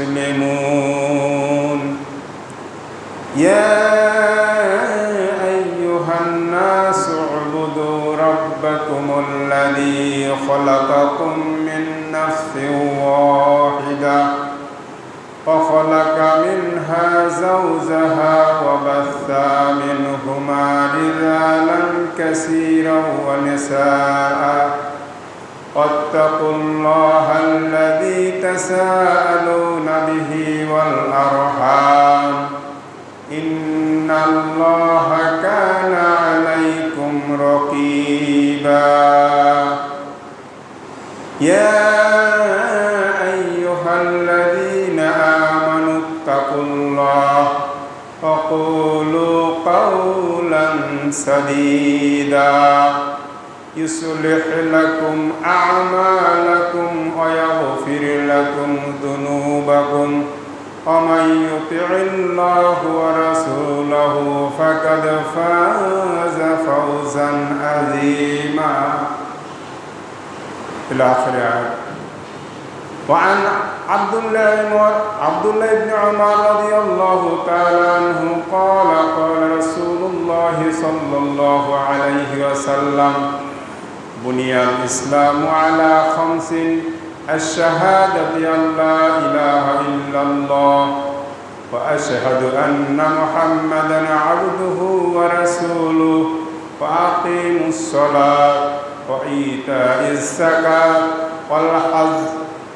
مسلمون يا أيها الناس اعبدوا ربكم الذي خلقكم من نفس واحدة وخلق منها زوجها وبث منهما رجالا كثيرا ونساء واتقوا الله الذي تساءلون به والأرحام إن الله كان عليكم رقيبا يا أيها الذين آمنوا اتقوا الله وقولوا قولا سديدا يصلح لكم أعمالكم ويغفر لكم ذنوبكم ومن يطع الله ورسوله فقد فاز فوزا عظيما إلى آخر آية وعن عبد الله عبد الله بن عمر رضي الله تعالى عنه قال قال رسول الله صلى الله عليه وسلم بني الإسلام على خمس الشهادة أن لا إله إلا الله وأشهد أن محمدا عبده ورسوله وأقيموا الصلاة وإيتاء الزكاة والحج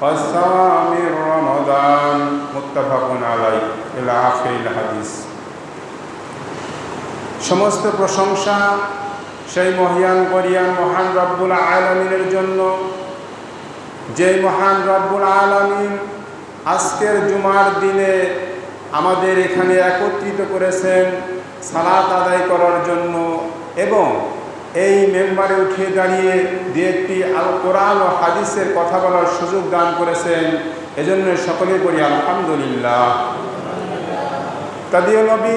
والصوام رمضان متفق عليه إلى آخر الحديث সমস্ত প্রশংসা সেই মহিয়ান করিয়ান মহান রব্বুল আলমিনের জন্য যে মহান রব্বুল আলমিন আজকের জুমার দিনে আমাদের এখানে একত্রিত করেছেন সালাত আদায় করার জন্য এবং এই মেম্বারে উঠে দাঁড়িয়ে দু একটি আল কোরআন ও হাদিসের কথা বলার সুযোগ দান করেছেন এজন্য সকলে করি আলহামদুলিল্লাহ। তাদিও নবী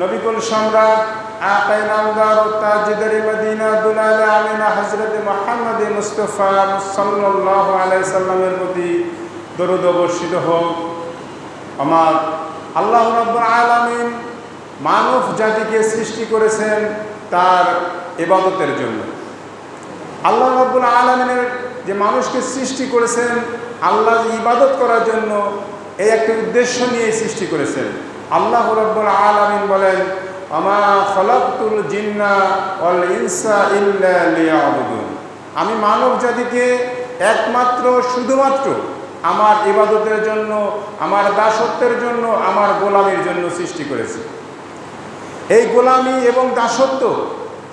নবিকুল সম্রাট আকাই নামদার ও তাজিদার মদিনা দুলাল আমিনা হজরত মোহাম্মদ মুস্তফা সাল্লাহ আলাই সাল্লামের প্রতি দরুদ বর্ষিত হোক। আমার আল্লাহ রব্বুল আলমিন মানব জাতিকে সৃষ্টি করেছেন তার এবাদতের জন্য। আল্লাহ রব্বুল আলমিনের যে মানুষকে সৃষ্টি করেছেন আল্লাহ ইবাদত করার জন্য এই একটি উদ্দেশ্য নিয়ে সৃষ্টি করেছেন। আল্লাহ রব্বুল আলমিন বলেন, আমা খলাকুল জিন্না অল ইনসা ইল্লা লিয়াবুদুন। আমি মানব জাতিকে একমাত্র, শুধুমাত্র আমার ইবাদতের জন্য, আমার দাসত্বের জন্য, আমার গোলামের জন্য সৃষ্টি করেছি। এই গোলামি এবং দাসত্ব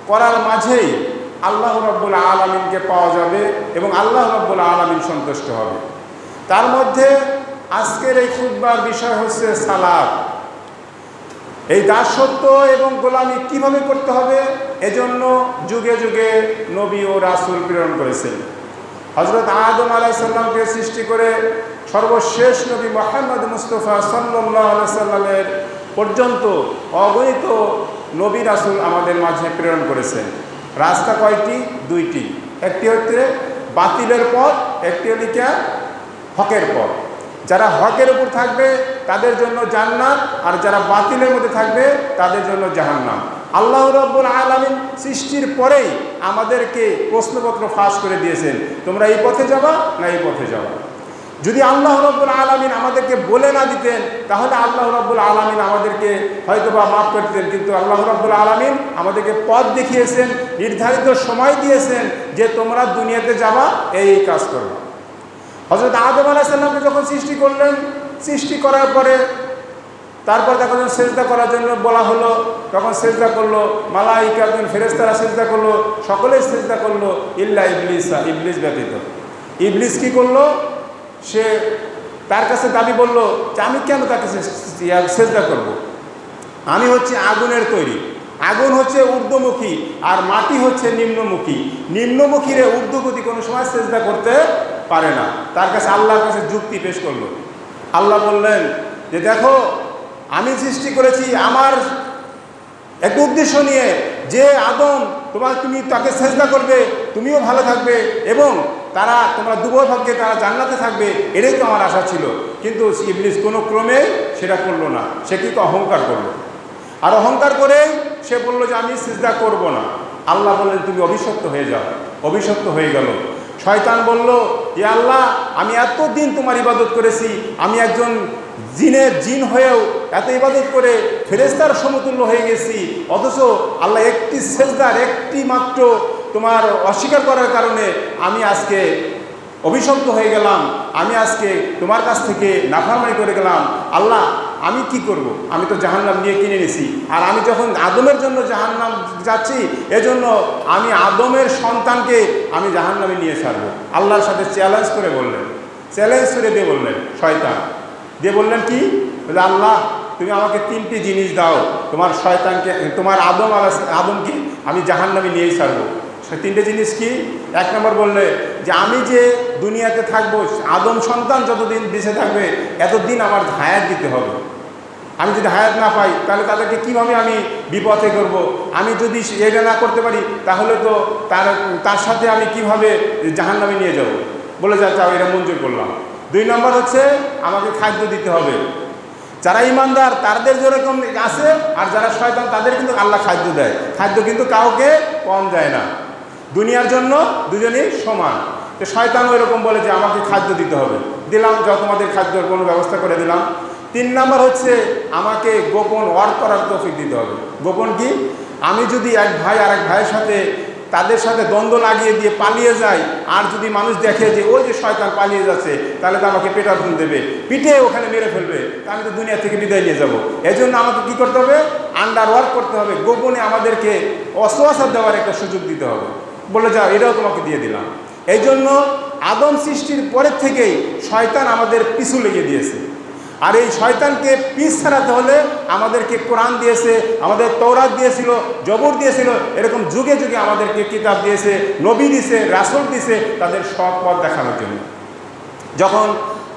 করার মাঝেই আল্লাহ রব্বুল আলমিনকে পাওয়া যাবে এবং আল্লাহ রব্বুল আলমিন সন্তুষ্ট হবে। তার মধ্যে আজকের এই খুদবার বিষয় হচ্ছে সালাদ। এই দাসত্ব এবং গোলামি কীভাবে করতে হবে? এজন্য যুগে যুগে নবী ও রাসুল প্রেরণ করেছেন। হজরত আদম আলাইসাল্লামকে সৃষ্টি করে সর্বশেষ নবী মোহাম্মদ মুস্তফা সাল্লাহ সাল্লামের পর্যন্ত অগণিত নবী রাসুল আমাদের মাঝে প্রেরণ করেছেন। রাস্তা কয়টি? দুইটি। একটি হচ্ছে বাতিলের পথ, একটি হলিকা হকের পথ। যারা হকের উপর থাকবে, তাদের জন্য জান্নাত, আর যারা বাতিলের মধ্যে থাকবে, তাদের জন্য জাহান্নাম। আল্লাহ রব্বুল আলমিন সৃষ্টির পরেই আমাদেরকে প্রশ্নপত্র ফাঁস করে দিয়েছেন। তোমরা এই পথে যাবা না এই পথে যাবা? যদি আল্লাহ রব্বুল আলমিন আমাদেরকে বলে না দিতেন, তাহলে আল্লাহ রব্বুল আলমিন আমাদেরকে হয়তো বা মাফ করে দিতেন। কিন্তু আল্লাহ রব্বুল আলমিন আমাদেরকে পথ দেখিয়েছেন, নির্ধারিত সময় দিয়েছেন যে তোমরা দুনিয়াতে যাবা, এই কাজ করবা। হজরত আদম আলাহিসাল্লামকে যখন সৃষ্টি করলেন, সৃষ্টি করার পরে তারপর দেখা যখন সেজদা করার জন্য বলা হলো, তখন সেজদা করল, মালাইকা ফেরেস্তারা সেজদা করল, সকলেই সেজদা করল, ইল্লা ইবলিসা, ইবলিস ব্যতীত। ইবলিস কি করল? সে তার কাছে দাবি বলল যে, আমি কেন তাকে সেজদা করব। আমি হচ্ছে আগুনের তৈরি। আগুন হচ্ছে ঊর্ধ্বমুখী আর মাটি হচ্ছে নিম্নমুখী। নিম্নমুখীরে ঊর্ধ্বগতি কোনো সময় চেষ্টা করতে পারে না। তার কাছে আল্লাহর কাছে যুক্তি পেশ করল। আল্লাহ বললেন যে, দেখো, আমি সৃষ্টি করেছি আমার এক উদ্দেশ্য নিয়ে। যে আদম তোমার, তুমি তাকে চেষ্টা করবে, তুমিও ভালো থাকবে এবং তারা, তোমরা দুবয় ভাগ্যে তারা জান্নাতে থাকবে, এটাই তো আমার আশা ছিল। কিন্তু ইবলিস কোনো ক্রমে সেটা করল না। সে কিন্তু অহংকার করল। আর অহংকার করে সে বলল যে, আমি সিজদা করব না। আল্লাহ বললেন, তুমি অভিশপ্ত হয়ে যাও। অভিশপ্ত হয়ে গেল। শয়তান বলল এ আল্লাহ, আমি এত দিন তোমার ইবাদত করেছি, আমি একজন জিনের জিন হয়েও এত ইবাদত করে ফেরেস্তার সমতুল্য হয়ে গেছি। অথচ আল্লাহ একটি সেজদার একটি মাত্র তোমার অস্বীকার করার কারণে আমি আজকে অভিশপ্ত হয়ে গেলাম। আমি আজকে তোমার কাছ থেকে নাফারমানি করে গেলাম। আল্লাহ আমি কি করব। আমি তো জাহান্নাম নিয়ে কিনে নিছি। আর আমি যখন আদমের জন্য জাহান্নাম যাচ্ছি, এজন্য আমি আদমের সন্তানকে আমি জাহান্নামে নিয়ে ছাড়বো। আল্লাহর সাথে চ্যালেঞ্জ করে বললেন। চ্যালেঞ্জ করে দিয়ে বললেন, শয়তান। দিয়ে বললেন কি? বলে, আল্লাহ, তুমি আমাকে তিনটি জিনিস দাও। তোমার শয়তানকে, তোমার আদম আদমকে আমি জাহান্নামে নিয়েই ছাড়বো। তিনটে জিনিস কি? এক নম্বর বললে যে আমি যে দুনিয়াতে থাকব, আদম সন্তান যতদিন বেঁচে থাকবে, এতদিন আমার হায়াত দিতে হবে। আমি যদি হায়াত না পাই, তাহলে তাদেরকে কীভাবে আমি বিপথে করব। আমি যদি এটা না করতে পারি, তাহলে তো তার তার সাথে আমি কীভাবে জাহান নামে নিয়ে যাব? বলে যা চাও এটা মঞ্জুর করলাম। দুই নম্বর হচ্ছে, আমাকে খাদ্য দিতে হবে। যারা ইমানদার, তাদের যেরকম আছে, আর যারা শয়তান, তাদের কিন্তু আল্লাহ খাদ্য দেয়। খাদ্য কিন্তু কাউকে কম দেয় না। দুনিয়ার জন্য দুজনেই সমান। তো শয়তানও এরকম বলে যে, আমাকে খাদ্য দিতে হবে। দিলাম যা তোমাদের খাদ্যর কোনো ব্যবস্থা করে দিলাম। তিন নাম্বার হচ্ছে, আমাকে গোপন ওয়ার করার তফিক দিতে হবে। গোপন কি? আমি যদি এক ভাই আর এক ভাইয়ের সাথে তাদের সাথে দ্বন্দ্ব লাগিয়ে দিয়ে পালিয়ে যায় আর যদি মানুষ দেখে যে, ওই যে শয়তান পালিয়ে যাচ্ছে, তাহলে তো আমাকে পেটার ফুল দেবে। পিঠে ওখানে মেরে ফেলবে, তা আমি তো দুনিয়া থেকে বিদায় নিয়ে যাব। জন্য আমাকে কি করতে হবে? আন্ডার ওয়ার্ক করতে হবে। গোপনে আমাদেরকে অস্ত্র দেওয়ার একটা সুযোগ দিতে হবে। বলে, যাও, এটাও তোমাকে দিয়ে দিলাম। এই জন্য আদম সৃষ্টির পরের থেকেই শয়তান আমাদের পিছু লেগে দিয়েছে। আর এই শয়তানকে পিস ছাড়াতে হলে আমাদেরকে কোরআন দিয়েছে, আমাদের তৌরাত দিয়েছিল, জবর দিয়েছিল, এরকম যুগে যুগে আমাদেরকে কিতাব দিয়েছে, নবী দিছে রাসুল দিছে তাদের সব পথ দেখানোর জন্য। যখন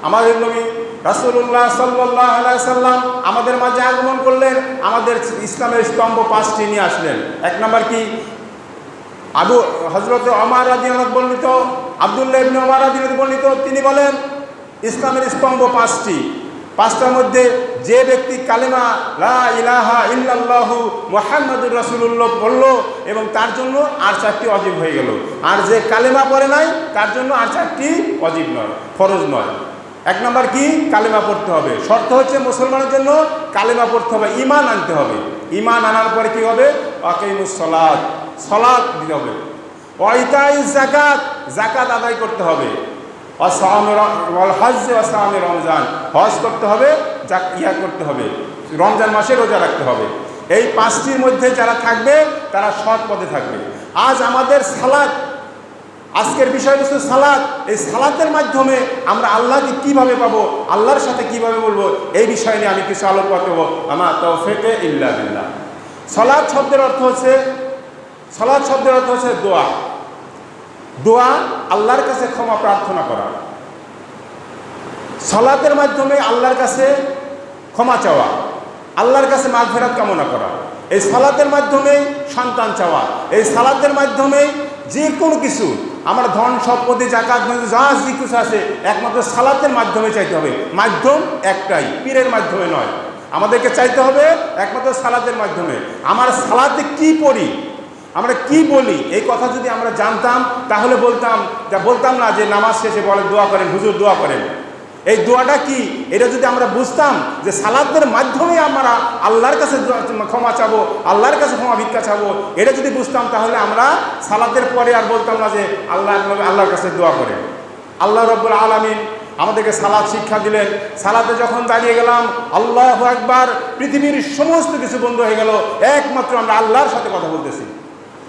আমাদের নবী রাসুল্লাহ সাল্লাহ সাল্লাম আমাদের মাঝে আগমন করলেন, আমাদের ইসলামের স্তম্ভ পাঁচটি নিয়ে আসলেন। এক নম্বর কি? আবু হজরত অমার আদিনত বর্ণিত, আবদুল্লাহ ইবনে অমার আদিনত বর্ণিত, তিনি বলেন, ইসলামের স্তম্ভ পাঁচটি। পাঁচটার মধ্যে যে ব্যক্তি কালেমা লা ইলাহা ইল্লাল্লাহু মোহাম্মদুর রাসুল্লাহ বলল, এবং তার জন্য আর চারটি অজীব হয়ে গেল। আর যে কালেমা পড়ে নাই, তার জন্য আর চারটি অজীব নয়, ফরজ নয়। এক নম্বর কি? কালেমা পড়তে হবে। শর্ত হচ্ছে মুসলমানের জন্য কালেমা পড়তে হবে ইমান আনতে হবে। ইমান আনার পরে কী হবে? আকিমুস সলাদ দিতে হবে। ওয়াইতাই জাকাত জাকাত আদায় করতে হবে। হজ আসামে রমজান। হজ করতে হবে জাক ইয়া করতে হবে। রমজান মাসে রোজা রাখতে হবে। এই পাঁচটির মধ্যে যারা থাকবে, তারা সৎ পথে থাকবে। আজ আমাদের সালাদ আজকের বিষয়বস্তু সালাদ এই সালাতের মাধ্যমে আমরা আল্লাহকে কীভাবে পাবো, আল্লাহর সাথে কীভাবে বলব, এই বিষয় নিয়ে আমি কিছু আলোকপাত করব। আমার তৌফেকে ইল্লা বিল্লাহ। সলাদ শব্দের অর্থ হচ্ছে সলাদ শব্দের অর্থ হচ্ছে দোয়া। দোয়া আল্লাহর কাছে ক্ষমা প্রার্থনা করা। সলাতের মাধ্যমে আল্লাহর কাছে ক্ষমা চাওয়া, আল্লাহর কাছে মাঘ ফেরাত কামনা করা। এই সালাতের মাধ্যমেই সন্তান চাওয়া, এই সালাতের মাধ্যমেই যে কোনো কিছু, আমার ধন সম্পত্তি, জাকাত যে কিছু আছে, একমাত্র সালাতের মাধ্যমে চাইতে হবে। মাধ্যম একটাই, পীরের মাধ্যমে নয়। আমাদেরকে চাইতে হবে একমাত্র সালাতের মাধ্যমে। আমার সালাতে কি পড়ি আমরা কি বলি? এই কথা যদি আমরা জানতাম, তাহলে বলতাম যা বলতাম না যে নামাজ শেষে বলে দোয়া করেন, হুজুর দোয়া করেন। এই দোয়াটা কি? এটা যদি আমরা বুঝতাম যে সালাদের মাধ্যমে আমরা আল্লাহর কাছে ক্ষমা চাবো, আল্লাহর কাছে ক্ষমা ভিক্ষা চাবো, এটা যদি বুঝতাম, তাহলে আমরা সালাদের পরে আর বলতাম না যে আল্লাহ আল্লাহর কাছে দোয়া করে। আল্লাহ রব্বুল আলমিন আমাদেরকে সালাদ শিক্ষা দিলেন। সালাতে যখন দাঁড়িয়ে গেলাম, আল্লাহ একবার পৃথিবীর সমস্ত কিছু বন্ধ হয়ে গেল। একমাত্র আমরা আল্লাহর সাথে কথা বলতেছি।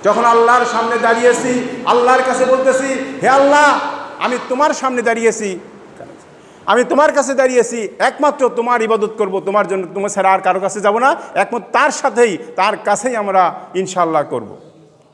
যখন আল্লাহর সামনে দাঁড়িয়েছি, আল্লাহর কাছে বলতেছি, হে আল্লাহ, আমি তোমার সামনে দাঁড়িয়েছি আমি তোমার কাছে দাঁড়িয়েছি, একমাত্র তোমার ইবাদত করব, তোমার জন্য তোমার ছাড়া আর কারও কাছে যাব না, একমাত্র তার সাথেই, তার কাছেই আমরা ইনশাল্লাহ করব।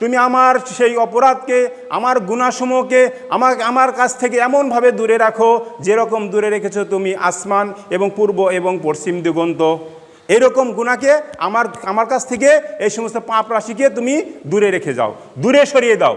তুমি আমার সেই অপরাধকে, আমার গুণাসমূহকে আমার আমার কাছ থেকে এমনভাবে দূরে রাখো যেরকম দূরে রেখেছো তুমি আসমান এবং পূর্ব এবং পশ্চিম দিগন্ত। এরকম গুণাকে আমার আমার কাছ থেকে এই সমস্ত পাপ রাশিকে তুমি দূরে রেখে যাও, দূরে সরিয়ে দাও।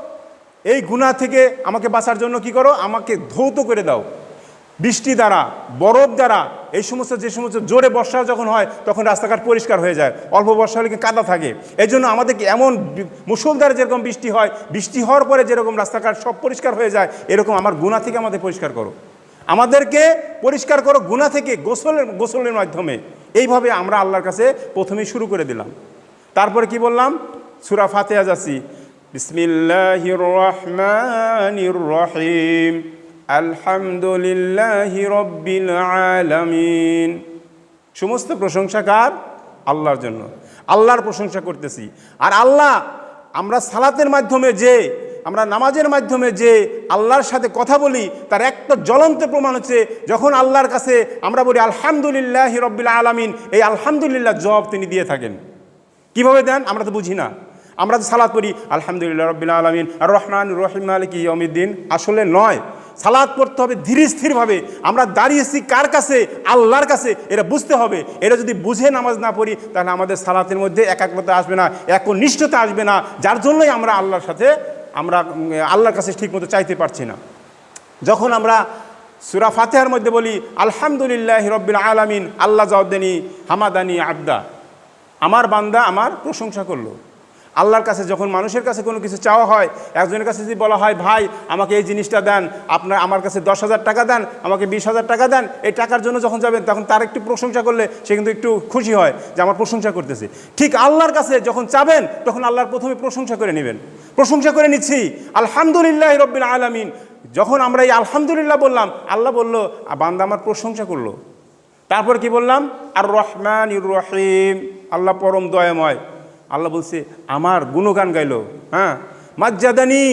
এই গুণা থেকে আমাকে বাঁচার জন্য কি করো? আমাকে ধৌত করে দাও। বৃষ্টি দ্বারা, বরফ দ্বারা, এই সমস্ত যে সমস্ত জোরে বর্ষা যখন হয়, তখন রাস্তাঘাট পরিষ্কার হয়ে যায়। অল্প বর্ষা হলে কি কাদা থাকে? এই জন্য আমাদেরকে এমন মুষলধারে যেরকম বৃষ্টি হয়, বৃষ্টি হওয়ার পরে যেরকম রাস্তাঘাট সব পরিষ্কার হয়ে যায়, এরকম আমার গুণা থেকে আমাদের পরিষ্কার করো। আমাদেরকে পরিষ্কার করো গুণা থেকে গোসলের গোসলের মাধ্যমে। এইভাবে আমরা আল্লাহর কাছে প্রথমেই শুরু করে দিলাম। তারপরে কি বললাম? সুরা ফাতেহা যাচ্ছি। বিসমিল্লাহির রহমানির রহিম আলহামদুলিল্লাহি রব্বিল আলামিন সমস্ত প্রশংসা কার? আল্লাহর জন্য। আল্লাহর প্রশংসা করতেছি। আর আল্লাহ, আমরা সালাতের মাধ্যমে যে, আমরা নামাজের মাধ্যমে যে আল্লাহর সাথে কথা বলি, তার একটা জ্বলন্ত প্রমাণ হচ্ছে, যখন আল্লাহর কাছে আমরা বলি, আলহামদুলিল্লাহ রব্বিল আলামিন এই আলহামদুলিল্লাহ জবাব তিনি দিয়ে থাকেন। কীভাবে দেন? আমরা তো বুঝি না। আমরা তো সালাদ পড়ি, আলহামদুলিল্লাহ রব্বিল আলমিন। আর রহমান রহিম, মালিক ইয়মিদ্দিন আসলে নয় সালাদ পড়তে হবে ধীরে স্থিরভাবে। আমরা দাঁড়িয়েছি কার কাছে? আল্লাহর কাছে। এটা বুঝতে হবে। এটা যদি বুঝে নামাজ না পড়ি, তাহলে আমাদের সালাতের মধ্যে একাগ্রতা আসবে না, একনিষ্ঠতা আসবে না। যার জন্যই আমরা আল্লাহর সাথে, আমরা আল্লাহর কাছে ঠিকমতো চাইতে পারছি না। যখন আমরা সুরা ফাতেহার মধ্যে বলি, আলহামদুলিল্লাহ রব্বিল আলামিন, আল্লাহ জওয়াদ্দানি হামাদানি আবদা। আমার বান্দা আমার প্রশংসা করল। আল্লাহর কাছে যখন মানুষের কাছে কোনো কিছু চাওয়া হয় একজনের কাছে যদি বলা হয় ভাই আমাকে এই জিনিসটা দেন আপনার আমার কাছে দশ হাজার টাকা দেন আমাকে বিশ হাজার টাকা দেন এই টাকার জন্য যখন যাবেন তখন তার একটু প্রশংসা করলে সে কিন্তু একটু খুশি হয় যে আমার প্রশংসা করতেছে। ঠিক আল্লাহর কাছে যখন চাবেন তখন আল্লাহর প্রথমে প্রশংসা করে নেবেন। প্রশংসা করে নিচ্ছি আলহামদুলিল্লাহ রব্বিল আলামিন যখন আমরা এই আলহামদুলিল্লাহ বললাম আল্লাহ বলল "আ, বান্দা আমার প্রশংসা করল। তারপর কি বললাম? আর রহমান রহিম আল্লাহ পরম দয়াময়। আল্লাহ বলছে, আমার গুণগান গাইলো হ্যাঁ? মাজ্জাদানি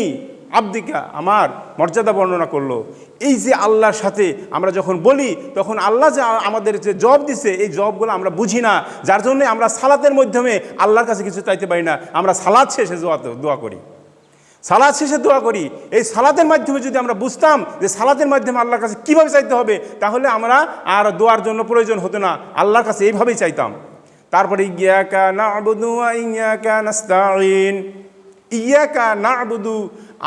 আব্দিকা, আমার মর্যাদা বর্ণনা করল। এই যে আল্লাহর সাথে আমরা যখন বলি, তখন আল্লাহ যে আমাদের যে জব দিছে, এই জবগুলো আমরা বুঝি না। যার জন্য আমরা সালাতের মাধ্যমে আল্লাহর কাছে কিছু চাইতে পারি না। আমরা সালাদ শেষে দোয়া দোয়া করি। সালাদ শেষে দোয়া করি। এই সালাতের মাধ্যমে যদি আমরা বুঝতাম যে সালাতের মাধ্যমে আল্লাহর কাছে কীভাবে চাইতে হবে, তাহলে আমরা আর দোয়ার জন্য প্রয়োজন হতো না। আল্লাহর কাছে এইভাবেই চাইতাম। তারপরে ইয়াকা না আবুদু ইয়াকা নাস্তাইন ইয়াকা না আবুদু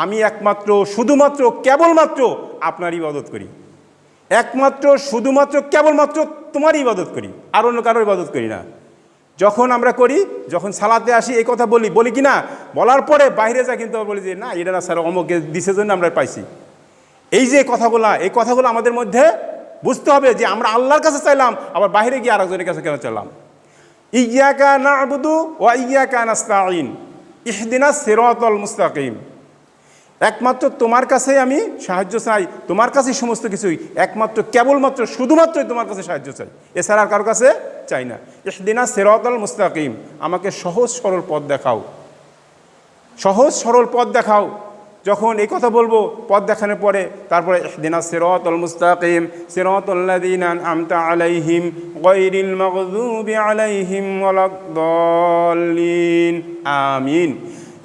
আমি একমাত্র, শুধুমাত্র, কেবলমাত্র আপনার ইবাদত করি। একমাত্র, শুধুমাত্র, কেবলমাত্র তোমারই ইবাদত করি, আর অন্য কারোর ইবাদত করি না। যখন আমরা করি, যখন সালাতে আসি, এই কথা বলি বলি কি না? বলার পরে বাইরে যা কিন্তু বলি যে, না, এটা না স্যার, অমুকে দিছে জন্য আমরা পাইছি। এই যে কথাগুলা, এই কথাগুলো আমাদের মধ্যে বুঝতে হবে যে, আমরা আল্লাহর কাছে চাইলাম, আবার বাইরে গিয়ে আরেকজনের কাছে কেন চাইলাম? ইয়াকা না ও ইয়াকা নাস্তাইন ইহদিনা সিরাতাল মুস্তাকিম। একমাত্র তোমার কাছেই আমি সাহায্য চাই, তোমার কাছেই সমস্ত কিছুই। একমাত্র, কেবলমাত্র শুধুমাত্রই তোমার কাছে সাহায্য চাই। এছাড়া আর কারোর কাছে চাই না। ইহদিনা সেরাতল মুস্তাকিম। আমাকে সহজ সরল পথ দেখাও। সহজ সরল পথ দেখাও। যখন এই কথা বলব, পথ দেখানোর পরে তারপরে ইহদিনা সিরাতাল মুস্তাকিম সিরাতাল্লাযীনা আমতা আলাইহিম গায়রিল মাগযুবি আলাইহিম ওয়ালাদ-দাল্লিন আমিন।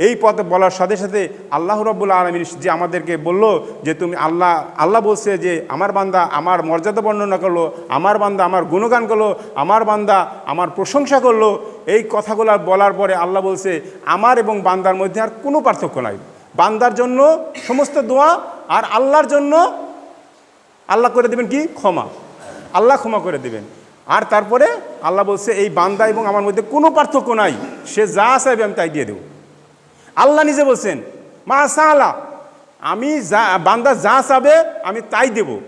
এই পথে বলার সাথে সাথে আল্লাহ রব্বুল আলমিন যে আমাদেরকে বলল যে তুমি আল্লাহ আল্লাহ বলছে যে আমার বান্দা আমার মর্যাদা বর্ণনা করল, আমার বান্দা আমার গুণগান করল, আমার বান্দা আমার প্রশংসা করল, এই কথাগুলো বলার পরে আল্লাহ বলছে, আমার এবং বান্দার মধ্যে আর কোনো পার্থক্য নাই। বান্দার জন্য সমস্ত দোয়া আর আল্লাহর জন্য আল্লাহ করে দেবেন কি? ক্ষমা। আল্লাহ ক্ষমা করে দেবেন। আর তারপরে আল্লাহ বলছে, এই বান্দা এবং আমার মধ্যে কোনো পার্থক্য নাই। সে যা চাইবে আমি তাই দিয়ে দেবো। আল্লাহ নিজে বলছেন, মা সালা, আমি যা, বান্দা যা চাবে আমি তাই দেব।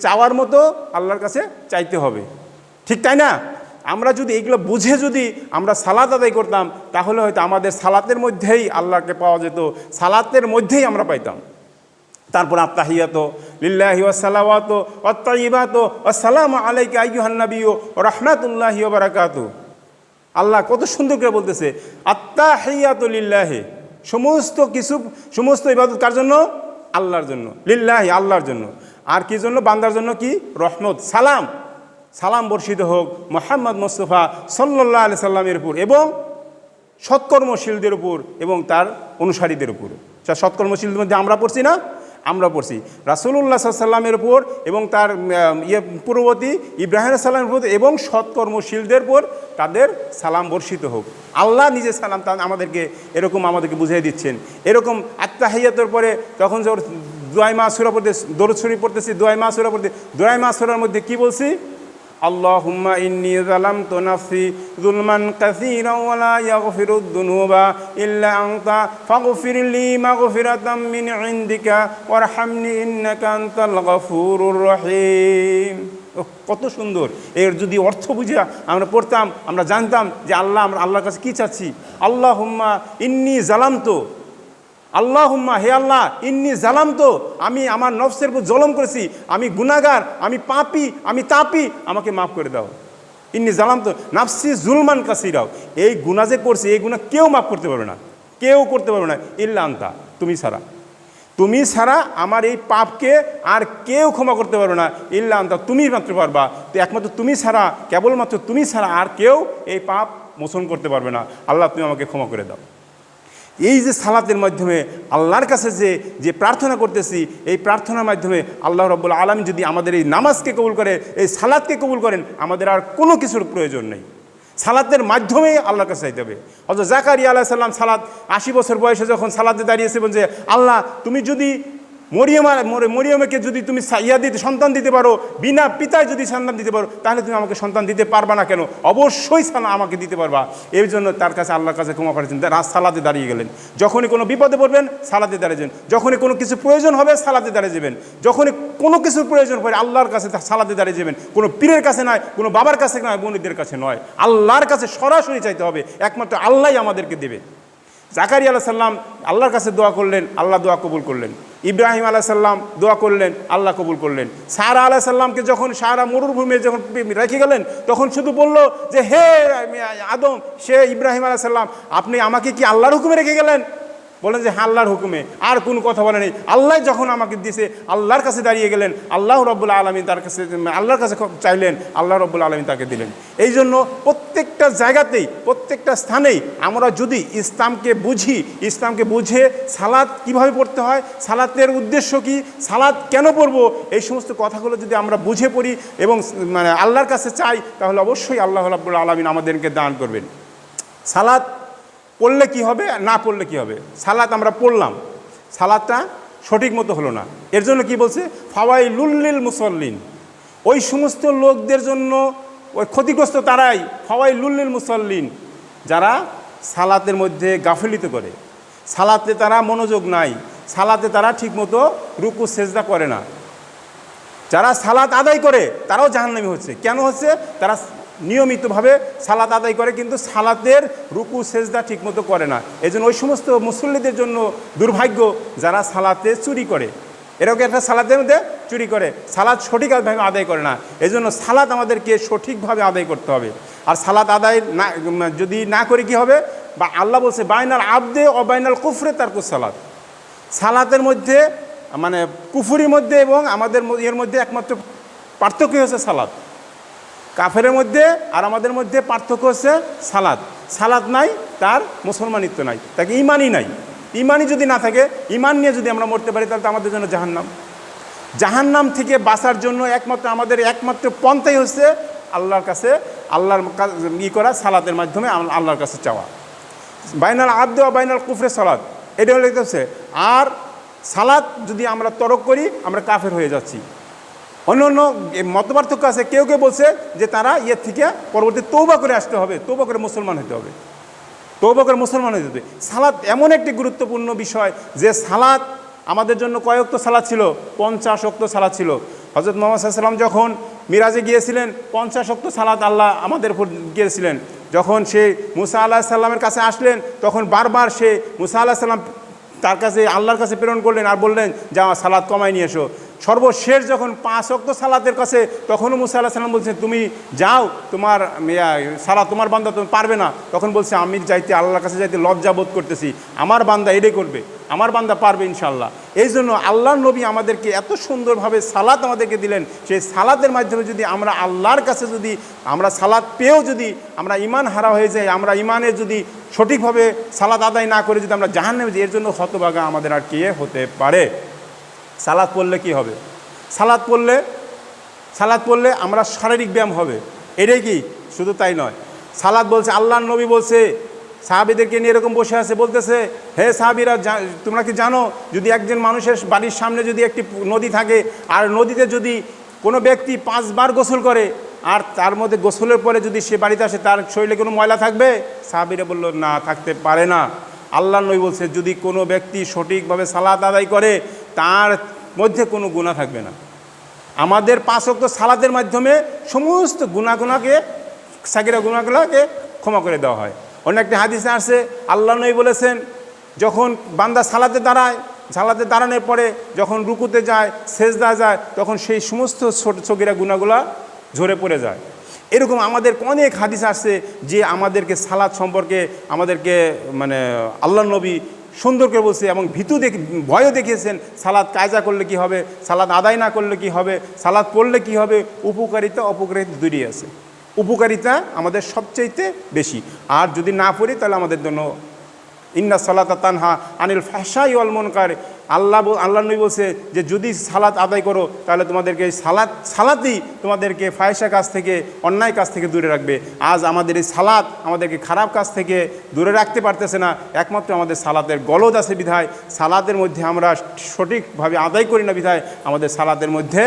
চাওয়ার মতো আল্লাহর কাছে চাইতে হবে। ঠিক তাই না? আমরা যদি এগুলো বুঝে যদি আমরা সালাত আদায় করতাম, তাহলে হয়তো আমাদের সালাতের মধ্যেই আল্লাহকে পাওয়া যেত, সালাতের মধ্যেই আমরা পাইতাম। তারপর আত্মাহিয়াত লিল্লাহি ওয়াসালাওয়াত অত্তাইবাত আসসালাম আলাইকা আইয়ুহান নবী ও রহমাতুল্লাহি ওয়া বারাকাতু। আল্লাহ কত সুন্দর করে বলতেছে আত্মা লিল্লাহে। সমস্ত কিছু, সমস্ত ইবাদত কার জন্য? আল্লাহর জন্য। লিল্লাহি, আল্লাহর জন্য। আর কি জন্য? বান্দার জন্য কি? রহমত, সালাম। সালাম বর্ষিত হোক, মোহাম্মদ মোস্তফা সাল্লাহ আলি সাল্লামের উপর এবং সৎকর্মশীলদের উপর এবং তার অনুসারীদের উপর। যা সৎকর্মশীলদের মধ্যে আমরা পড়ছি না? আমরা পড়ছি রাসুল্লাহ সাল্লামের উপর এবং তার ইয়ে পূর্ববর্তী ইব্রাহিম সাল্লামের উপর এবং সৎকর্মশীলদের উপর তাদের সালাম বর্ষিত হোক। আল্লাহ নিজে সালাম তা আমাদেরকে এরকম আমাদেরকে বুঝিয়ে দিচ্ছেন। এরকম আত্মাহিয়াতের পরে তখন দোয়াই মা সুরা পড়তে, দরুদ শরীফ পড়তেছি, দোয়াই মা সুরা পড়তে, দোয়াই মা সুরার মধ্যে কি বলছি? اللهم إني ظلمت نفسي ظلما كثيرا ولا يغفر الذنوب إلا أنت فاغفر لي مغفرة من عندك وارحمني إنك أنت الغفور الرحيم ওহ, কত সুন্দর এর যদি অর্থ বুঝে আমরা পড়তাম আমরা জানতাম যে আল্লাহ আমরা আল্লাহর কাছে কী চাচ্ছি আল্লাহ হুম্মা ইন্নি জালাম তো আল্লাহ হুম্মা হে আল্লাহ, ইন্নি জালাম তো আমি আমার নফসের উপর জলম করেছি, আমি গুনাগার আমি পাপি, আমি তাপি, আমাকে মাফ করে দাও। ইন্নি জালাম তো নাফসি জুলমান কাসিরাও, এই গুণা যে করছি, এই গুণা কেউ মাফ করতে পারবে না, কেউ করতে পারবে না, ইল্লা আন্তা, তুমি ছাড়া। তুমি ছাড়া আমার এই পাপকে আর কেউ ক্ষমা করতে পারবে না, ইল্লা আন্তা, তুমি মাত্র পারবা। তো একমাত্র তুমি ছাড়া, কেবলমাত্র তুমি ছাড়া আর কেউ এই পাপ মোচন করতে পারবে না। আল্লাহ, তুমি আমাকে ক্ষমা করে দাও। এই যে সালাতের মাধ্যমে আল্লাহর কাছে যে যে প্রার্থনা করতেছি, এই প্রার্থনার মাধ্যমে আল্লাহ রব্বুল আলম যদি আমাদের এই নামাজকে কবুল করে, এই সালাদকে কবুল করেন, আমাদের আর কোনো কিছুর প্রয়োজন নেই। সালাতের মাধ্যমেই আল্লাহর কাছে চাইতে হবে। অথচ জাকারিয়া আল্লাহ সাল্লাম সালাদ আশি বছর বয়সে যখন সালাদে দাঁড়িয়েছে বলছে আল্লাহ, তুমি যদি মরিয়মা মরিয়মকে যদি তুমি ইয়া দিতে, সন্তান দিতে পারো, বিনা পিতায় যদি সন্তান দিতে পারো, তাহলে তুমি আমাকে সন্তান দিতে পারবা না কেন? অবশ্যই সালা আমাকে দিতে পারবা। এই জন্য তার কাছে আল্লাহর কাছে ক্ষমা করেছেন রাত সালাতে দাঁড়িয়ে গেলেন। যখনই কোনো বিপদে পড়বেন, সালাতে দাঁড়িয়ে যাবেন। যখনই কোনো কিছু প্রয়োজন হবে, সালাতে দাঁড়িয়ে যাবেন। যখনই কোনো কিছুর প্রয়োজন পড়ে, আল্লাহর কাছে সালাতে দাঁড়িয়ে যাবেন। কোনো পীরের কাছে নয়, কোনো বাবার কাছে নয় বোনদের কাছে নয়। আল্লাহর কাছে সরাসরি চাইতে হবে। একমাত্র আল্লাহ আমাদেরকে দেবে। জাকারিয়া আলাহ সাল্লাম আল্লাহর কাছে দোয়া করলেন, আল্লাহ দোয়া কবুল করলেন। ইব্রাহিম আলাহ সাল্লাম দোয়া করলেন, আল্লাহ কবুল করলেন। সারা আলাহ সাল্লামকে যখন সারা মরুভূমি যখন রেখে গেলেন, তখন শুধু বলল যে, হে আদম, সে ইব্রাহিম আলাহ সাল্লাম আপনি আমাকে কি আল্লাহর হুকুমে রেখে গেলেন? বলেন যে আল্লাহর হুকুমে, আর কোনো কথা বলে নেই। আল্লাহ যখন আমাকে দিয়েছে আল্লাহর কাছে দাঁড়িয়ে গেলেন, আল্লাহ রব্বুল্লা আলমী তার কাছে, আল্লাহর কাছে চাইলেন, আল্লাহ রব্বুল আলমী তাকে দিলেন। এই জন্য প্রত্যেকটা জায়গাতেই, প্রত্যেকটা স্থানেই আমরা যদি ইসলামকে বুঝি, ইসলামকে বুঝে সালাদ কীভাবে পড়তে হয়, সালাতের উদ্দেশ্য কি সালাদ কেন পড়ব, এই সমস্ত কথাগুলো যদি আমরা বুঝে পড়ি এবং মানে আল্লাহর কাছে চাই, তাহলে অবশ্যই আল্লাহ রব্বুল আলমিন আমাদেরকে দান করবেন। সালাদ পড়লে কি হবে, না পড়লে কি হবে? সালাত আমরা পড়লাম। সালাদটা সঠিক মতো হলো না। এর জন্য কি বলছে? ফাওয়াই লুল্লিল মুসল্লিন। ওই সমস্ত লোকদের জন্য, ওই ক্ষতিগ্রস্ত তারাই ফাওয়াই লুল্লিল মুসল্লিন, যারা সালাতের মধ্যে গাফিলিত করে। সালাতে তারা মনোযোগ নাই। সালাতে তারা ঠিকমতো রুকু, সেজদা করে না। যারা সালাত আদায় করে, তারাও জাহান্নামি হচ্ছে। কেন হচ্ছে? তারা নিয়মিতভাবে সালাত আদায় করে, কিন্তু সালাতের রুকু, সেজদা ঠিকমতো করে না। এই জন্য ওই সমস্ত মুসল্লিদের জন্য দুর্ভাগ্য যারা সালাতে চুরি করে। এরকম একটা সালাতের মধ্যে চুরি করে? সালাদ সঠিকভাবে আদায় করে না। এই জন্য সালাদ আমাদেরকে সঠিকভাবে আদায় করতে হবে। আর সালাদ আদায় না, যদি না করে কি হবে? বা আল্লাহ বলছে, বাইনাল আবদে ও বাইনাল কুফরে তার সালাদ সালাতের মধ্যে মানে কুফুরির মধ্যে এবং আমাদের এর মধ্যে একমাত্র পার্থক্য হচ্ছে সালাদ কাফেরের মধ্যে আর আমাদের মধ্যে পার্থক্য হচ্ছে সালাদ সালাদ নাই, তার মুসলমানিত্ব নাই। তাকে ইমানই নাই। ইমানই যদি না থাকে, ইমান নিয়ে যদি আমরা মরতে পারি, তাহলে তো আমাদের জন্য জাহান্নাম। জাহান্নাম থেকে বাঁচার জন্য একমাত্র, আমাদের একমাত্র পন্থাই হচ্ছে আল্লাহর কাছে, আল্লাহর ই করা, সালাতের মাধ্যমে আল- আল্লাহর কাছে চাওয়া। বাইনাল আব্দ বাইনাল কুফরে সালাদ এটা হলে আর সালাদ যদি আমরা তরক করি, আমরা কাফের হয়ে যাচ্ছি। অন্য অন্য মতপার্থক্য আছে। কেউ কেউ বলছে যে তারা ইয়ের থেকে পরবর্তী তৌবা করে আসতে হবে তৌবা করে মুসলমান হতে হবে। তৌবা করে মুসলমান হতে হবে। সালাদ এমন একটি গুরুত্বপূর্ণ বিষয় যে সালাদ আমাদের জন্য কয়েক তো সালাদ ছিল? পঞ্চাশ অক্ত সালাদ ছিল। হজরত মোহাম্মদ সাল্লাম যখন মিরাজে গিয়েছিলেন, পঞ্চাশ অক্ত সালাদ আল্লাহ আমাদের উপর গিয়েছিলেন যখন সে মুসা আল্লাহ সাল্লামের কাছে আসলেন, তখন বারবার সে মুসা আল্লাহ সাল্লাম তার কাছে, আল্লাহর কাছে প্রেরণ করলেন আর বললেন যা সালাদ কমাই নিয়ে এসো। সর্বশেষ যখন পাঁচ অক্ত সালাতের কাছে তখনও মুসা আল্লাহ সাল্লাম বলছেন তুমি যাও, তোমার সালা তোমার বান্দা তুমি পারবে না। তখন বলছে আমি যাইতে, আল্লাহর কাছে যাইতে লজ্জা বোধ করতেছি। আমার বান্দা এটাই করবে, আমার বান্দা পারবে ইনশাল্লাহ এই জন্য আল্লাহ নবী আমাদেরকে এত সুন্দরভাবে সালাত আমাদেরকে দিলেন। সেই সালাতের মাধ্যমে যদি আমরা আল্লাহর কাছে যদি, আমরা সালাত পেয়েও যদি আমরা ইমান হারা হয়ে যাই, আমরা ইমানের যদি সঠিকভাবে সালাত আদায় না করে যদি আমরা জাহান নেমে এর জন্য হতবাগা আমাদের আর কে হতে পারে? সালাদ পড়লে কি হবে? সালাদ পড়লে সালাদ পড়লে আমরা শারীরিক ব্যায়াম হবে। এটাই কি? শুধু তাই নয়। সালাদ বলছে আল্লাহ নবী বলছে, সাহাবিদেরকে নিয়ে এরকম বসে আছে, বলতেছে, হে সাহাবিরা তোমরা কি জানো, যদি একজন মানুষের বাড়ির সামনে যদি একটি নদী থাকে, আর নদীতে যদি কোনো ব্যক্তি পাঁচবার গোসল করে, আর তার মধ্যে গোসলের পরে যদি সে বাড়িতে আসে, তার শরীরে কোনো ময়লা থাকবে? সাহাবিরা বলল, না, থাকতে পারে না। আল্লাহ নবী বলছে, যদি কোনো ব্যক্তি সঠিকভাবে সালাদ আদায় করে তার মধ্যে কোনো গুণা থাকবে না। আমাদের পাঁচ অক্ত সালাদের মাধ্যমে সমস্ত গুণাগুণাকে সাকিরা গুণাগুলাকে ক্ষমা করে দেওয়া হয়। অন্য একটি হাদিসে আসছে আল্লাহ নবী বলেছেন, যখন বান্দা সালাতে দাঁড়ায়, সালাতে দাঁড়ানোর পরে যখন রুকুতে যায়, সেজদা যায়, তখন সেই সমস্ত ছোট ছগিরা গুণাগুলা ঝরে পড়ে যায়। এরকম আমাদের অনেক হাদিস আসছে যে আমাদেরকে সালাদ সম্পর্কে, আমাদেরকে মানে আল্লাহ নবী সুন্দর করে বলছে এবং ভীতু দেখে, ভয়ও দেখিয়েছেন, সালাদ কায়জা করলে কি হবে, সালাদ আদায় না করলে কি হবে, সালাদ পড়লে কি হবে, উপকারিতা, অপকারিতা দূরে আছে। উপকারিতা আমাদের সবচাইতে বেশি। আর যদি না পড়ি, তাহলে আমাদের জন্য ইন্না সালাতা তানহা আনিল ফাঁসাই অল মনকার। আল্লাহ আল্লাহ নবী বলছে যে, যদি সালাত আদায় করো, তাহলে তোমাদেরকে সালাত সালাতই তোমাদেরকে ফায়সা কাজ থেকে, অন্যায় কাজ থেকে দূরে রাখবে। আজ আমাদের এই সালাত আমাদেরকে খারাপ কাজ থেকে দূরে রাখতে পারতেছে না। একমাত্র আমাদের সালাতের গলদ আছে বিধায়। সালাতের মধ্যে আমরা সঠিকভাবে আদায় করি না বিধায়। আমাদের সালাতের মধ্যে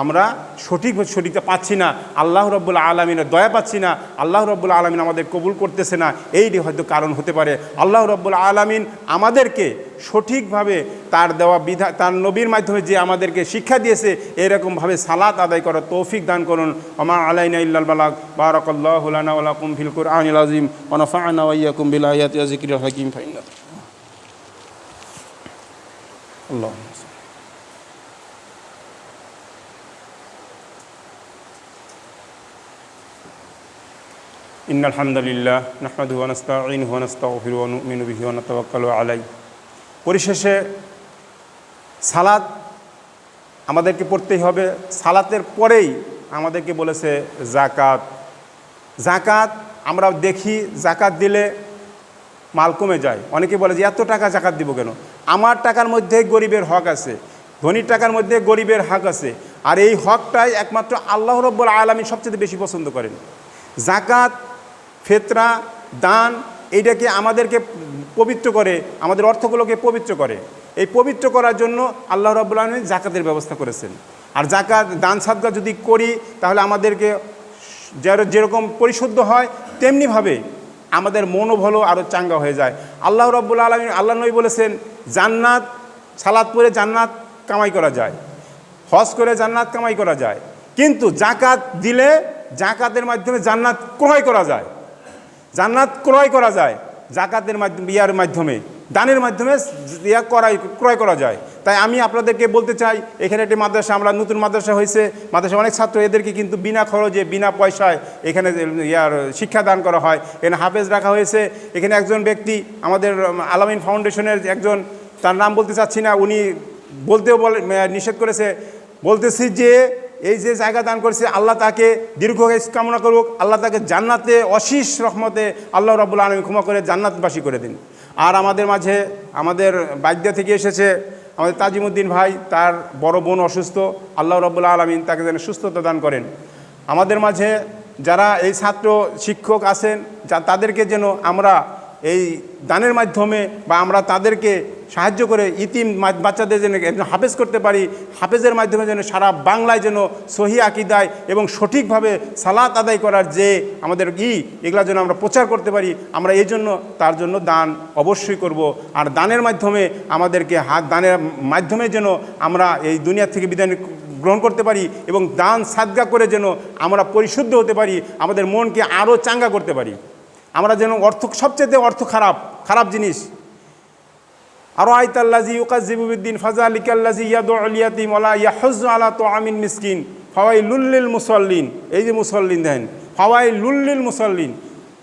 আমরা সঠিক সঠিক পাচ্ছি না, আল্লাহ রব্বুল আলমিনের দয়া পাচ্ছি না, আল্লাহ রব্বুল আলমিন আমাদের কবুল করতেছে না, এইটি হয়তো কারণ হতে পারে। আল্লাহ রব্বুল আলমিন আমাদেরকে সঠিকভাবে তার দেওয়া বিধা, তার নবীর মাধ্যমে যে আমাদেরকে শিক্ষা দিয়েছে, এরকমভাবে সালাত আদায় করার তৌফিক দান করুন। আমার আলাইনা ইল্লাল বালাক বারাকাল্লাহু লানা ওয়া লাকুম ফিল কুরআনিল আযীম, ওয়া আল্লাহ। إن الحمد لله نحمده ونستعينه ونستغفره ونؤمن به ونتوكل عليه পরিশেষে সালাত আমাদেরকে পড়তেই হবে সালাতের পরেই আমাদেরকে বলেছে জাকাত জাকাত আমরা দেখি জাকাত দিলে মাল কমে যায় অনেকে বলে যে এত টাকা জাকাত দিব কেন আমার টাকার মধ্যে গরিবের হক আছে ধনীর টাকার মধ্যে গরিবের হক আছে আর এই হকটাই একমাত্র আল্লাহ রব্বুল আলমী সবচেয়ে বেশি পছন্দ করেন জাকাত ফেতরা, দান, এইটাকে আমাদেরকে পবিত্র করে, আমাদের অর্থগুলোকে পবিত্র করে। এই পবিত্র করার জন্য আল্লাহ রব্বুল আলমী জাকাতের ব্যবস্থা করেছেন। আর জাকাত, দান সাদগা যদি করি, তাহলে আমাদেরকে যার- যেরকম পরিশুদ্ধ হয় তেমনিভাবে আমাদের মনোবলও আরও চাঙ্গা হয়ে যায়। আল্লাহ রব্বুল আলমী আল্লাহ নবী বলেছেন, জান্নাত, সালাদ পরে জান্নাত কামাই করা যায়। হজ করে জান্নাত কামাই করা যায়। কিন্তু জাকাত দিলে জাকাতের মাধ্যমে জান্নাত ক্রয় করা যায়। জান্নাত ক্রয় করা যায়, জাকাতের মাধ্যমে ইয়ার মাধ্যমে, দানের মাধ্যমে ইয়া করাই, ক্রয় করা যায়। তাই আমি আপনাদেরকে বলতে চাই, এখানে একটি মাদ্রাসা, আমরা নতুন মাদ্রাসা হয়েছে মাদ্রাসা অনেক ছাত্র এদেরকে কিন্তু বিনা খরচে, বিনা পয়সায় এখানে ইয়ার শিক্ষা দান করা হয়। এখানে হাফেজ রাখা হয়েছে। এখানে একজন ব্যক্তি, আমাদের আলামিন ফাউন্ডেশনের একজন, তার নাম বলতে চাচ্ছি না, উনি বলতেও বলে নিষেধ করেছে। বলতেছি যে এই যে জায়গা দান করেছে, আল্লাহ তাকে দীর্ঘ কামনা করুক। আল্লাহ তাকে জান্নাতে অশীষ রহমতে আল্লাহ রাবুল আলমী ক্ষমা করে জান্নাতবাসী করে দিন। আর আমাদের মাঝে আমাদের বাদ্যা থেকে এসেছে আমাদের তাজিমুদ্দিন ভাই, তার বড় বোন অসুস্থ। আল্লাহ রব্বুল আলমিন তাকে যেন সুস্থতা দান করেন। আমাদের মাঝে যারা এই ছাত্র শিক্ষক আছেন তাদেরকে যেন আমরা এই দানের মাধ্যমে বা আমরা তাদেরকে সাহায্য করে ইতিম বাচ্চাদের যেন হাফেজ করতে পারি, হাফেজের মাধ্যমে যেন সারা বাংলায় যেন সহি আকিদায় এবং সঠিকভাবে সালাত আদায় করার যে আমাদের ই, এগুলা যেন আমরা প্রচার করতে পারি, আমরা এই জন্য তার জন্য দান অবশ্যই করব। আর দানের মাধ্যমে আমাদেরকে হাত, দানের মাধ্যমে যেন আমরা এই দুনিয়া থেকে বিদায় গ্রহণ করতে পারি এবং দান সাদগা করে যেন আমরা পরিশুদ্ধ হতে পারি, আমাদের মনকে আরও চাঙ্গা করতে পারি। আমরা যেন অর্থ, সবচেয়ে অর্থ খারাপ খারাপ জিনিস। আরও আইতাল্লাজি ইউকাজিবুদ্দিন ফাজা লিকাল্লাজি ইয়াদু আলিয়াতিম ওলা ইয়াহজ আলা তো আমিন মিসকিন। ফাওয়াই লুল্লিল মুসল্লিন। এই যে মুসল্লিন দেন ফাওয়াই লুল্লিল মুসল্লিন।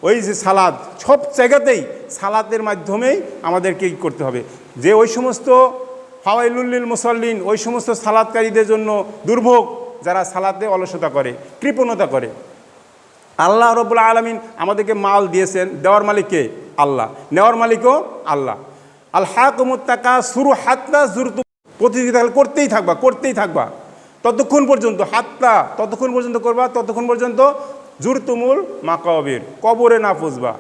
ওই যে সালাদ, সব জায়গাতেই সালাতের মাধ্যমেই আমাদেরকে ই করতে হবে। যে ওই সমস্ত ফাওয়াই লুল্লিল মুসল্লিন, ওই সমস্ত সালাদকারীদের জন্য দুর্ভোগ, যারা সালাতে অলসতা করে, কৃপণতা করে। আল্লাহ রবুল্লা আলমিন আমাদেরকে মাল দিয়েছেন। দেওয়ার মালিককে আল্লাহ। নেওয়ার মালিকও আল্লাহ। আল হাকুমুত্তাকা শুরু হাত্তা জুরতু। প্রতিযোগিতা করতেই থাকবা করতেই থাকবা। ততক্ষণ পর্যন্ত হাত্তা, ততক্ষণ পর্যন্ত করবা, ততক্ষণ পর্যন্ত জুরতুমুল মাকাবির। কবরে না পুষবা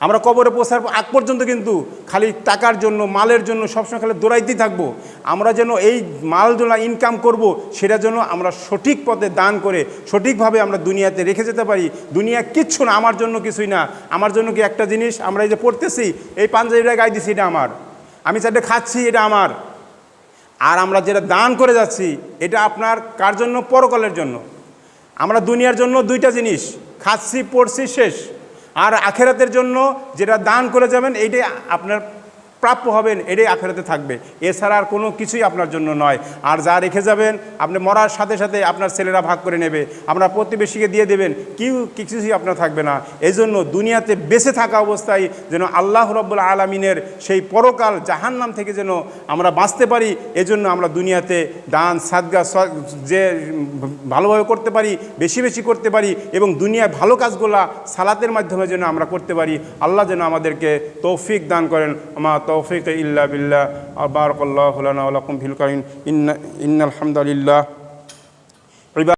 আমরা কবরে পৌঁছার আগ পর্যন্ত কিন্তু খালি টাকার জন্য, মালের জন্য সবসময় খালি দৌড়াইতেই থাকব। আমরা যেন এই মাল যেন ইনকাম করব, সেটা যেন আমরা সঠিক পথে দান করে, সঠিকভাবে আমরা দুনিয়াতে রেখে যেতে পারি। দুনিয়া কিচ্ছু না, আমার জন্য কিছুই না। আমার জন্য কি একটা জিনিস? আমরা এই যে পড়তেছি, এই পাঞ্জাবিটা গাই দিছি, এটা আমার। আমি চারটে খাচ্ছি, এটা আমার। আর আমরা যেটা দান করে যাচ্ছি, এটা আপনার কার জন্য? পরকালের জন্য। আমরা দুনিয়ার জন্য দুইটা জিনিস, খাচ্ছি, পড়ছি, শেষ। আর আখেরাতের জন্য যেটা দান করে যাবেন এইটাই আপনার প্রাপ্য হবেন, এটাই আখেরাতে থাকবে। এছাড়া আর কোনো কিছুই আপনার জন্য নয়। আর যা রেখে যাবেন, আপনি মরার সাথে সাথে আপনার ছেলেরা ভাগ করে নেবে। আপনার প্রতিবেশীকে দিয়ে দেবেন, কেউ কিছুই আপনার থাকবে না। এই জন্য দুনিয়াতে বেঁচে থাকা অবস্থায় যেন আল্লাহ রব্বুল আলমিনের সেই পরকাল জাহান্নাম থেকে যেন আমরা বাঁচতে পারি, এজন্য আমরা দুনিয়াতে দান, সাদগা যে ভালোভাবে করতে পারি, বেশি বেশি করতে পারি এবং দুনিয়ায় ভালো কাজগুলা সালাতের মাধ্যমে যেন আমরা করতে পারি। আল্লাহ যেন আমাদেরকে তৌফিক দান করেন। আমার তৌফিক ইল্লা বিল্লাহ। আর ওয়া লাকুম ফিল কারিন ইন্না ইন্নাল হামদুলিল্লাহ।